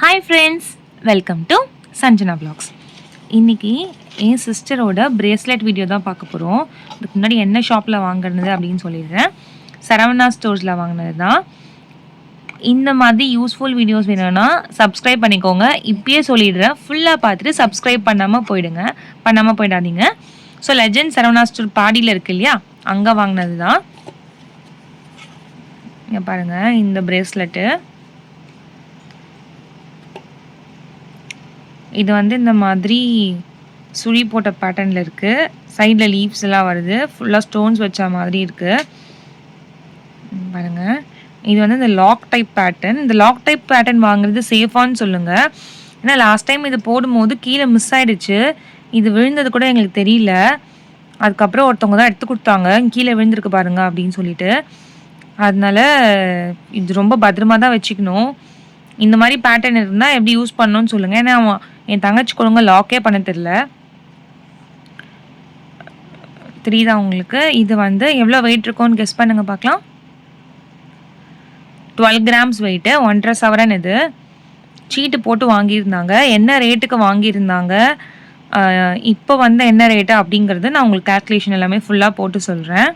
Hi friends welcome to Sanjana blogs இன்றைக்கி என் சிஸ்டரோட bracelet video தான் பார்க்க போகிறோம் அதுக்கு முன்னாடி என்ன ஷாப்பில் வாங்கினது அப்படின்னு சொல்லிடுறேன். சரவணா ஸ்டோர்ஸில் வாங்கினது தான். இந்த மாதிரி யூஸ்ஃபுல் வீடியோஸ் வேணும்னா சப்ஸ்கிரைப் பண்ணிக்கோங்க. இப்பயே சொல்லிடுறேன். ஃபுல்லாக பார்த்துட்டு சப்ஸ்கிரைப் பண்ணாமல் போயிடுங்க. பண்ணாமல் போயிடாதீங்க. ஸோ லெஜண்ட் சரவணா ஸ்டோர் பாடியில் இருக்கு இல்லையா? அங்கே வாங்கினது தான். இங்கே பாருங்கள் இந்த பிரேஸ்லெட்டு இது வந்து இந்த மாதிரி சுழி போட்ட பேட்டர்னில் இருக்குது சைடில் லீவ்ஸ் எல்லாம் வருது. ஃபுல்லாக ஸ்டோன்ஸ் வச்ச மாதிரி இருக்குது பாருங்கள் இது வந்து இந்த லாக் டைப் பேட்டர்ன் இந்த லாக் டைப் பேட்டர்ன் வாங்குறது சேஃபான்னு சொல்லுங்கள் ஏன்னா லாஸ்ட் டைம் இது போடும்போது கீழே மிஸ் ஆயிடுச்சு. இது விழுந்தது கூட எங்களுக்கு தெரியல. அதுக்கப்புறம் ஒருத்தவங்க தான் எடுத்து கொடுத்தாங்க. கீழே விழுந்திருக்கு பாருங்க அப்படின்னு சொல்லிட்டு. அதனால இது ரொம்ப பத்திரமா தான் வச்சுக்கணும். இந்த மாதிரி பேட்டர்ன் இருந்தால் எப்படி யூஸ் பண்ணணும்னு சொல்லுங்கள் ஏன்னா என் தங்கச்சி கொடுங்க லாக்கே பண்ண தெரில தெரியுதா உங்களுக்கு? இது வந்து எவ்வளோ வெயிட் இருக்கும்னு கெஸ் பண்ணுங்க பார்க்கலாம். டுவெல் கிராம்ஸ் வெயிட்டு ஒன்றரை சவரன் இது. சீட்டு போட்டு வாங்கியிருந்தாங்க. என்ன ரேட்டுக்கு வாங்கியிருந்தாங்க? இப்போ வந்து என்ன ரேட்டு அப்படிங்கிறது நான் உங்களுக்கு கேல்குலேஷன் எல்லாமே ஃபுல்லாக போட்டு சொல்கிறேன்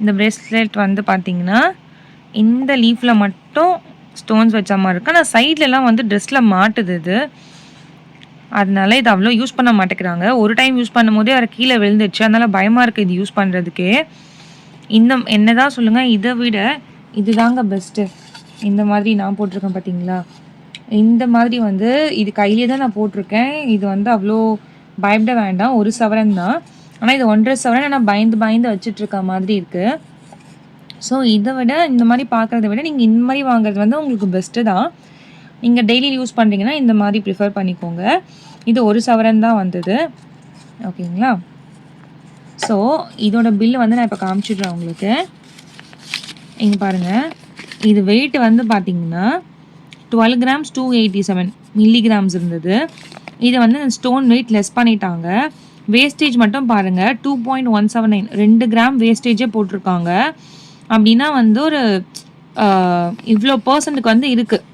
இந்த பிரேஸ்லெட் வந்து பார்த்தீங்கன்னா இந்த லீஃபில் மட்டும் ஸ்டோன்ஸ் வச்ச மாதிரி இருக்குது ஆனால் சைட்லலாம் வந்து ட்ரெஸ்ஸில் மாட்டுது இது. அதனால இது அவ்வளோ யூஸ் பண்ண மாட்டேங்கிறாங்க. ஒரு டைம் யூஸ் பண்ணும்போதே அவர் கீழே விழுந்துச்சு அதனால் பயமாக இருக்குது இது யூஸ் பண்ணுறதுக்கே இந்த என்னதான் சொல்லுங்கள் இதை விட இதுதாங்க பெஸ்ட்டு இந்த மாதிரி நான் போட்டிருக்கேன் பார்த்தீங்களா இந்த மாதிரி வந்து இது கையிலே தான் நான் போட்டிருக்கேன். இது வந்து அவ்வளோ பயப்பட வேண்டாம். ஒரு சவரன் தான். ஆனால் இது ஒன்றரை சவரன் நான் பயந்து பயந்து வச்சுட்ருக்க மாதிரி இருக்குது ஸோ இதை விட இந்த மாதிரி பார்க்குறத விட நீங்கள் இந்த மாதிரி வாங்குறது வந்து உங்களுக்கு பெஸ்ட்டு தான். நீங்கள் டெய்லி யூஸ் பண்ணுறீங்கன்னா இந்த மாதிரி ப்ரிஃபர் பண்ணிக்கோங்க. இது ஒரு சவரன் தான் வந்தது. ஓகேங்களா? ஸோ இதோட பில்லு வந்து நான் இப்போ காமிச்சிடுறேன் உங்களுக்கு. இங்கே பாருங்கள் இது வெயிட் வந்து பார்த்தீங்கன்னா twelve grams two eighty seven milligrams இருந்தது. இதை வந்து ஸ்டோன் வெயிட் லெஸ் பண்ணிட்டாங்க. வேஸ்டேஜ் மட்டும் பாருங்கள் two point one seven nine ரெண்டு கிராம் வேஸ்டேஜே போட்டிருக்காங்க. அப்படின்னா வந்து ஒரு இவ்வளோ பர்சன்ட்டுக்கு வந்து இருக்குது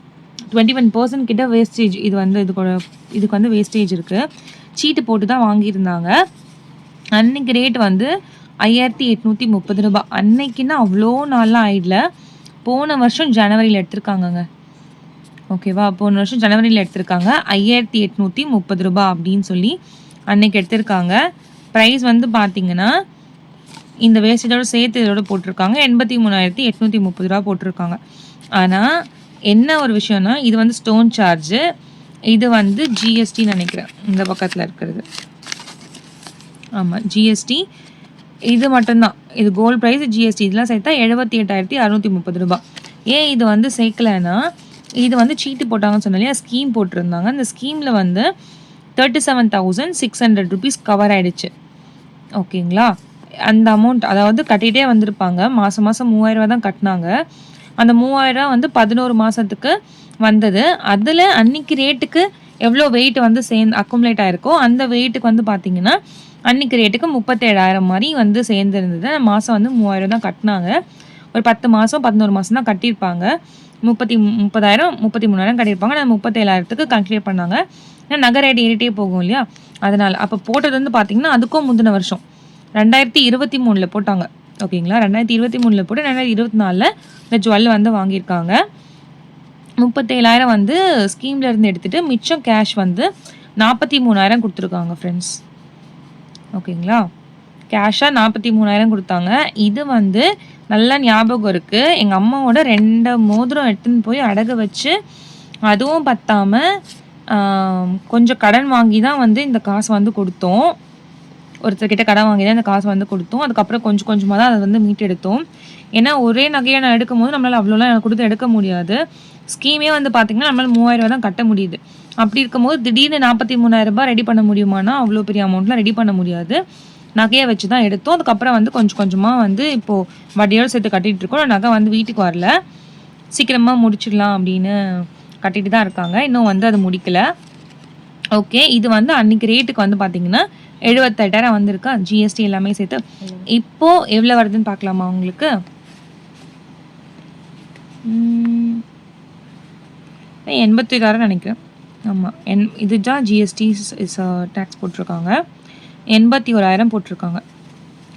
டுவெண்ட்டி ஒன் பர்சன்ட் கிட்ட வேஸ்டேஜ் இது வந்து இது இதுக்கு வந்து வேஸ்டேஜ் இருக்குது சீட்டு போட்டு தான் வாங்கியிருந்தாங்க. அன்னைக்கு ரேட் வந்து ஐயாயிரத்தி எட்நூற்றி முப்பது ரூபாய். அன்னைக்குன்னா அவ்வளோ நாளாக ஆயிடல. போன வருஷம் ஜனவரியில் எடுத்திருக்காங்கங்க. ஓகேவா போன வருஷம் ஜனவரியில் எடுத்திருக்காங்க. ஐயாயிரத்தி எட்நூற்றி முப்பது ரூபாய் அப்படின்னு சொல்லி அன்னைக்கு எடுத்திருக்காங்க. ப்ரைஸ் வந்து பார்த்தீங்கன்னா இந்த வேஸ்டேஜோட சேர்த்து இதோட போட்டிருக்காங்க. எண்பத்தி மூணாயிரத்தி எட்நூற்றி முப்பது ரூபா போட்டிருக்காங்க. ஆனால் என்ன ஒரு விஷயம்னா இது வந்து ஸ்டோன் சார்ஜு இது வந்து ஜிஎஸ்டி நினைக்கிறேன். இந்த பக்கத்தில் இருக்கிறது. ஆமாம் ஜிஎஸ்டி இது மட்டும்தான். இது கோல்ட் ப்ரைஸ் ஜிஎஸ்டி இதெல்லாம் சேர்த்தா எழுபத்தி எட்டாயிரத்தி அறுநூற்றி முப்பது ரூபாய் ஏன் இது வந்து சேர்க்கலைன்னா இது வந்து சீட்டு போட்டாங்கன்னு சொன்னாலே ஸ்கீம் போட்டிருந்தாங்க. அந்த ஸ்கீமில் வந்து thirty seven thousand six hundred rupees cover ஆகிடுச்சு ஓகேங்களா அந்த அமௌண்ட் அதாவது கட்டிகிட்டே வந்திருப்பாங்க. மாதம் மாதம் மூவாயிரரூவா தான் கட்டினாங்க. அந்த மூவாயிரம் வந்து பதினோரு மாதத்துக்கு வந்தது. அதில் அன்னைக்கு ரேட்டுக்கு எவ்வளோ வெயிட் வந்து சேர்ந்து அக்குமுலேட் ஆயிருக்கோ அந்த வெயிட்டுக்கு வந்து பார்த்தீங்கன்னா அன்னைக்கு ரேட்டுக்கு முப்பத்தேழாயிரம் மாதிரி வந்து சேர்ந்துருந்தது. மாதம் வந்து மூவாயிரம் தான் கட்டினாங்க. ஒரு பத்து மாதம் பதினோரு மாதம் தான் கட்டியிருப்பாங்க. முப்பத்தி முப்பதாயிரம் முப்பத்தி மூணாயிரம் கட்டியிருப்பாங்க. நான் முப்பத்தேழாயிரத்துக்கு கன்க்ளியர் பண்ணாங்க. ஏன்னா நகை ரேட் ஏறிட்டே போகும் இல்லையா? அதனால் அப்போ போட்டது வந்து பார்த்தீங்கன்னா அதுக்கும் முந்தின வருஷம். ரெண்டாயிரத்தி இருபத்தி மூணில் போட்டாங்க. ஓகேங்களா? ரெண்டாயிரத்தி இருபத்தி மூணில் போட்டு ரெண்டாயிரத்தி இருபத்தி நாலில் இந்த ஜுவல் வந்து வாங்கியிருக்காங்க. முப்பத்தேழாயிரம் வந்து ஸ்கீமில் இருந்து எடுத்துகிட்டு மிச்சம் கேஷ் வந்து நாற்பத்தி மூணாயிரம் கொடுத்துருக்காங்க ஃப்ரெண்ட்ஸ் ஓகேங்களா? கேஷாக நாற்பத்தி மூணாயிரம் கொடுத்தாங்க. இது வந்து நல்லா ஞாபகம் இருக்குது எங்கள் அம்மாவோட ரெண்டு மோதிரம் எடுத்துன்னு போய் அடகு வச்சு அதுவும் பற்றாமல் கொஞ்சம் கடன் வாங்கி தான் வந்து இந்த காசை வந்து கொடுத்தோம். ஒருத்தர்கிட்ட கடன் வாங்கி தான் அந்த காசு வந்து கொடுத்தோம். அதுக்கப்புறம் கொஞ்சம் கொஞ்சமாக தான் அதை வந்து மீட்டெடுத்தோம். ஏன்னா ஒரே நகையை நான் எடுக்கும்போது நம்மளால் அவ்வளோலாம் கொடுத்து எடுக்க முடியாது. ஸ்கீமே வந்து பார்த்திங்கன்னா நம்மளால் மூவாயிரம் ரூபா தான் கட்ட முடியுது. அப்படி இருக்கும்போது திடீர்னு நாற்பத்தி மூணாயிரரூபா ரெடி பண்ண முடியுமானா அவ்வளோ பெரிய அமௌண்ட்லாம் ரெடி பண்ண முடியாது. நகையை வச்சு தான் எடுத்தோம். அதுக்கப்புறம் வந்து கொஞ்சம் கொஞ்சமாக வந்து இப்போது வட்டியோடு சேர்த்து கட்டிகிட்டு இருக்கோம். நகை வந்து வீட்டுக்கு வரல. சீக்கிரமாக முடிச்சிடலாம் அப்படின்னு கட்டிட்டு தான் இருக்காங்க. இன்னும் வந்து அது முடிக்கலை. ஓகே இது வந்து அன்னைக்கு ரேட்டுக்கு வந்து பார்த்தீங்கன்னா எழுபத்தெட்டாயிரம் வந்திருக்கா. ஜிஎஸ்டி எல்லாமே சேர்த்து. இப்போ எவ்வளோ வருதுன்னு பார்க்கலாமா உங்களுக்கு? எண்பத்தி நினைக்கிறேன். ஆமாம் என் இதுதான் ஜிஎஸ்டி இஸ் டேக்ஸ் போட்டிருக்காங்க எண்பத்தி ஓராயிரம் போட்டிருக்காங்க.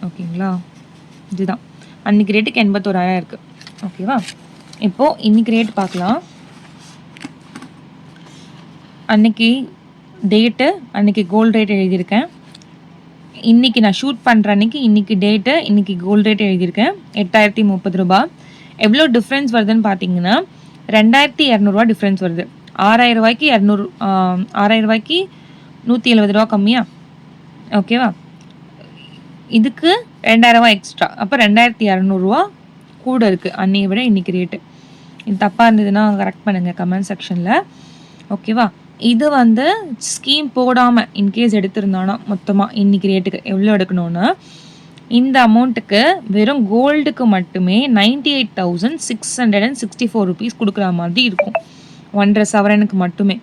ஓகேங்களா? இதுதான். அன்றைக்கி ரேட்டுக்கு எண்பத்தோராயிரம் இருக்குது ஓகேவா? இப்போது இன்றைக்கி ரேட் பார்க்கலாம். அன்னைக்கு டேட்டு அன்னைக்கு கோல்டு ரேட் எழுதியிருக்கேன். இன்றைக்கி நான் ஷூட் பண்ணுற அன்னைக்கு இன்றைக்கி டேட்டு இன்றைக்கி கோல்டு ரேட் எழுதியிருக்கேன். எட்டாயிரத்தி முப்பது ரூபா. எவ்வளோ டிஃப்ரென்ஸ் வருதுன்னு பார்த்தீங்கன்னா ரெண்டாயிரத்தி இரநூறுவா டிஃப்ரென்ஸ் வருது. ஆறாயிரம் ரூபாய்க்கு இரநூறு ஆறாயிரம் ரூபாய்க்கு நூற்றி எழுபது ரூபா கம்மியா? ஓகேவா இதுக்கு ரெண்டாயிரரூவா எக்ஸ்ட்ரா அப்போ ரெண்டாயிரத்தி இரநூறுவா கூட இருக்குது அன்னையை விட இன்றைக்கி ரேட்டு இது தப்பாக இருந்ததுன்னா கரெக்ட் பண்ணுங்கள் கமெண்ட் செக்ஷனில் ஓகேவா இது வந்து ஸ்கீம் போடாமல் இன்கேஸ் எடுத்திருந்தானா மொத்தமாக இன்றைக்கி ரேட்டுக்கு எவ்வளோ எடுக்கணும்னா இந்த அமௌண்ட்டுக்கு வெறும் கோல்டுக்கு மட்டுமே ninety eight thousand six hundred and sixty four rupees கொடுக்குற மாதிரி இருக்கும். ஒன்றரை சவரனுக்கு மட்டுமே.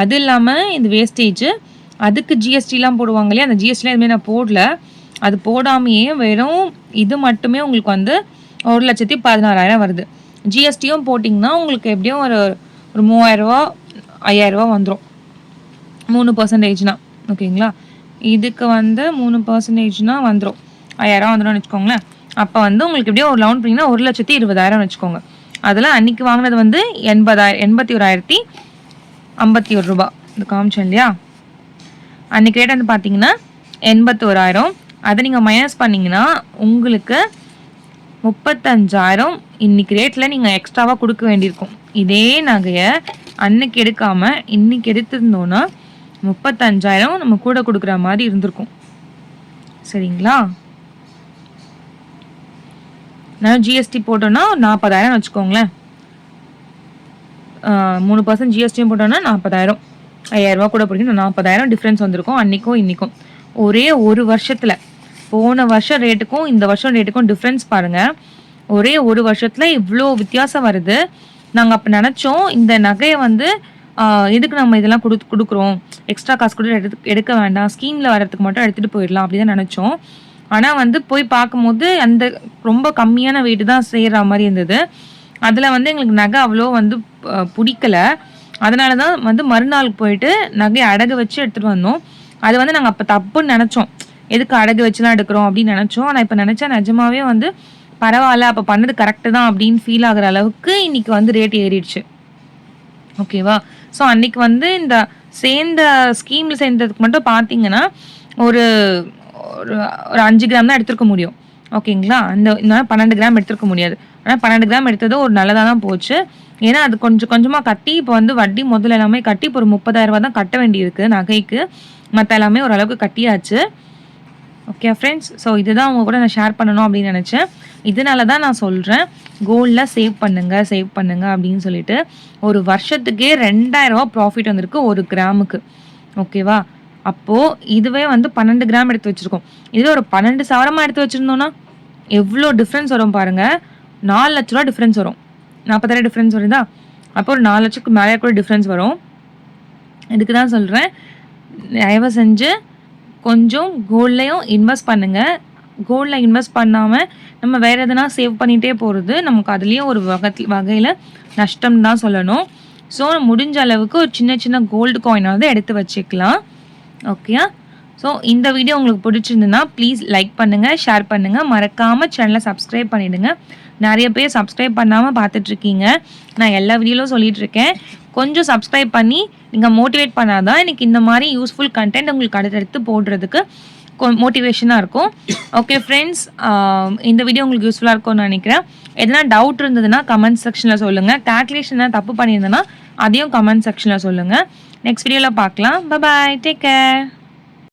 அது இல்லாமல் இந்த வேஸ்டேஜ் அதுக்கு ஜிஎஸ்டிலாம் போடுவாங்க இல்லையா அந்த ஜிஎஸ்டிலாம் எதுவுமே நான் போடல. அது போடாமையே வெறும் இது மட்டுமே உங்களுக்கு வந்து ஒரு லட்சத்தி பதினாறாயிரம் வருது. ஜிஎஸ்டியும் போட்டிங்கன்னா உங்களுக்கு எப்படியும் ஒரு ஒரு மூவாயிரரூவா ஐயாயிரரூவா வந்துடும் மூணு பர்சன்டேஜ்னா ஓகேங்களா இதுக்கு வந்து மூணு பர்சன்டேஜ்னா வந்துடும் ஐயாயிரம் வந்துடும் வச்சுக்கோங்களேன். அப்போ வந்து உங்களுக்கு எப்படியும் ஒரு லவுன் பண்ணிங்கன்னா ஒரு லட்சத்தி இருபதாயிரம் வச்சுக்கோங்க. அதில் அன்றைக்கி வாங்கினது வந்து எண்பதாயிரம் எண்பத்தி ஓராயிரத்தி ஐம்பத்தி ஒரு ரூபா இது காமிச்சோம் இல்லையா? அன்றைக்கி ரேட் வந்து பார்த்தீங்கன்னா எண்பத்தி ஓராயிரம். அதை நீங்கள் மைனஸ் பண்ணிங்கன்னா உங்களுக்கு முப்பத்தஞ்சாயிரம். இன்னைக்கு ரேட்டில் நீங்கள் எக்ஸ்ட்ராவாக கொடுக்க வேண்டியிருக்கும். இதே நகையை அன்னைக்கு எடுக்காமல் இன்னைக்கு எடுத்திருந்தோன்னா முப்பத்தஞ்சாயிரம் நம்ம கூட கொடுக்குற மாதிரி இருந்திருக்கும். சரிங்களா? நான் ஜிஎஸ்டி போட்டோன்னா நாற்பதாயிரம் வச்சுக்கோங்களேன். மூணு பர்சன்ட் ஜிஎஸ்டியும் போட்டோன்னா நாற்பதாயிரம் ஐயாயிரரூபா கூட பிடிக்கும் நாற்பதாயிரம் டிஃப்ரென்ஸ் வந்திருக்கும். அன்றைக்கும் இன்றைக்கும் ஒரே ஒரு வருஷத்தில். போன வருஷம் ரேட்டுக்கும் இந்த வருஷம் ரேட்டுக்கும் டிஃப்ரென்ஸ் பாருங்கள் ஒரே ஒரு வருஷத்தில் இவ்வளோ வித்தியாசம் வருது. நாங்கள் அப்போ நினச்சோம் இந்த நகையை வந்து எதுக்கு நம்ம இதெல்லாம் கொடு கொடுக்குறோம்? எக்ஸ்ட்ரா காசு கூட எடுத்து எடுக்க வேண்டாம். ஸ்கீமில் வரதுக்கு மட்டும் எடுத்துகிட்டு போயிடலாம் அப்படி தான் நினச்சோம். ஆனால் வந்து போய் பார்க்கும்போது அந்த ரொம்ப கம்மியான வெயிட்டு தான் செய்கிற மாதிரி இருந்தது. அதில் வந்து எங்களுக்கு நகை அவ்வளோ வந்து பிடிக்கல. அதனால தான் வந்து மறுநாள் போயிட்டு நகையை அடகு வச்சு எடுத்துகிட்டு வந்தோம். அது வந்து நாங்கள் அப்போ தப்புன்னு நினச்சோம். எதுக்கு அடகு வச்சுலாம் எடுக்கிறோம் அப்படின்னு நினச்சோம். ஆனால் இப்போ நினச்சா நிஜமாவே வந்து பரவாயில்ல அப்போ பண்ணது கரெக்டு தான் அப்படின்னு ஃபீல் ஆகிற அளவுக்கு இன்னைக்கு வந்து ரேட் ஏறிடுச்சு. ஓகேவா ஸோ அன்னைக்கு வந்து இந்த சேர்ந்த ஸ்கீமில் சேர்ந்ததுக்கு மட்டும் பார்த்தீங்கன்னா ஒரு ஒரு ஒரு அஞ்சு கிராம் தான் எடுத்துருக்க முடியும். ஓகேங்களா அந்த இந்த பன்னெண்டு கிராம் எடுத்துருக்க முடியாது. ஆனால் பன்னெண்டு கிராம் எடுத்தது ஒரு நல்லதாக தான் போச்சு. ஏன்னா அது கொஞ்சம் கொஞ்சமாக கட்டி இப்போ வந்து வட்டி முதல்ல எல்லாமே கட்டி இப்போ ஒரு முப்பதாயிரரூபா தான் கட்ட வேண்டியிருக்கு நகைக்கு. மற்ற எல்லாமே ஓரளவுக்கு கட்டியாச்சு. ஓகே ஃப்ரெண்ட்ஸ் ஸோ இதுதான் உங்கள் கூட நான் ஷேர் பண்ணணும் அப்படின்னு நினச்சேன். இதனால தான் நான் சொல்கிறேன் கோல்டில் சேவ் பண்ணுங்கள் சேவ் பண்ணுங்கள் அப்படின்னு சொல்லிட்டு ஒரு வருஷத்துக்கே ரெண்டாயிரரூவா ப்ராஃபிட் வந்திருக்கு ஒரு கிராமுக்கு. ஓகேவா அப்போது இதுவே வந்து பன்னெண்டு கிராம் எடுத்து வச்சுருக்கோம். இதுவே ஒரு பன்னெண்டு சவரமாக எடுத்து வச்சுருந்தோன்னா எவ்வளோ டிஃப்ரென்ஸ் வரும் பாருங்கள் நாலு லட்ச ரூபா டிஃப்ரென்ஸ் வரும். நாற்பத்தாயிரம் டிஃப்ரென்ஸ் வருதா? அப்போ ஒரு நாலு லட்சத்துக்கு மேலே கூட டிஃப்ரென்ஸ் வரும். இதுக்கு தான் சொல்கிறேன் தயவு செஞ்சு கொஞ்சம் கோல்ட்லையும் இன்வெஸ்ட் பண்ணுங்கள் கோல்டில் இன்வெஸ்ட் பண்ணாமல் நம்ம வேறு எதனா சேவ் பண்ணிகிட்டே போகிறது நமக்கு அதுலேயும் ஒரு வகத்தில் வகையில் நஷ்டம் தான் சொல்லணும். ஸோ முடிஞ்ச அளவுக்கு ஒரு சின்ன சின்ன கோல்டு காயினாவது எடுத்து வச்சுக்கலாம். ஓகே ஸோ இந்த வீடியோ உங்களுக்கு பிடிச்சிருந்துன்னா ப்ளீஸ் லைக் பண்ணுங்கள் ஷேர் பண்ணுங்கள் மறக்காமல் சேனலை சப்ஸ்கிரைப் பண்ணிவிடுங்க நிறைய பேர் சப்ஸ்கிரைப் பண்ணாமல் பார்த்துட்ருக்கீங்க நான் எல்லா வீடியோலும் சொல்லிகிட்ருக்கேன் கொஞ்சம் சப்ஸ்கிரைப் பண்ணி நீங்கள் மோட்டிவேட் பண்ணால் தான் எனக்கு இந்த மாதிரி யூஸ்ஃபுல் கண்டென்ட் உங்களுக்கு அடுத்தடுத்து போடுறதுக்கு மோட்டிவேஷனாக இருக்கும். ஓகே ஃப்ரெண்ட்ஸ் இந்த வீடியோ உங்களுக்கு யூஸ்ஃபுல்லாக இருக்கும்னு நினைக்கிறேன். எதனா டவுட் இருந்ததுன்னா கமெண்ட் செக்ஷனில் சொல்லுங்கள் கேல்குலேஷன் தப்பு பண்ணியிருந்தேன்னா அதையும் கமெண்ட் செக்ஷனில் சொல்லுங்கள் நெக்ஸ்ட் வீடியோவில் பார்க்கலாம். Bye take care